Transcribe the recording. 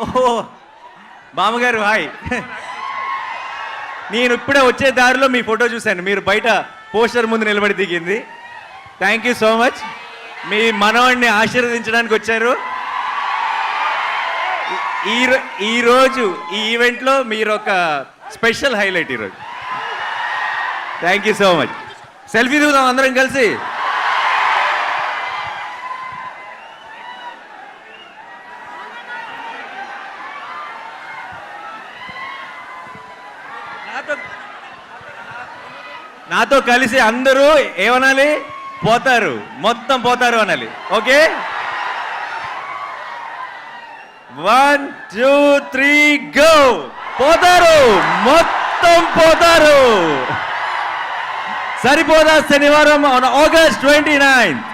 ఓహో మామగారు హాయ్. నేను ఇప్పుడే వచ్చే దారిలో మీ ఫోటో చూశాను. మీరు బయట పోస్టర్ ముందు నిలబడి దిగింది. థ్యాంక్ యూ సో మచ్ మీ మనవాడిని ఆశీర్వదించడానికి వచ్చారు. ఈ- ఈరోజు ఈ ఈ ఈవెంట్లో మీరు ఒక స్పెషల్ హైలైట్ ఈరోజు. Thank you so much selfie దిగుదాం అందరం కలిసి. నాతో కలిసి అందరూ ఏమనాలి? పోతారు. మొత్తం పోతారు అనాలి. Okay? One two three go పోతారు. మొత్తం పోతారు. సరిపోదా శనివారం? August twenty ninth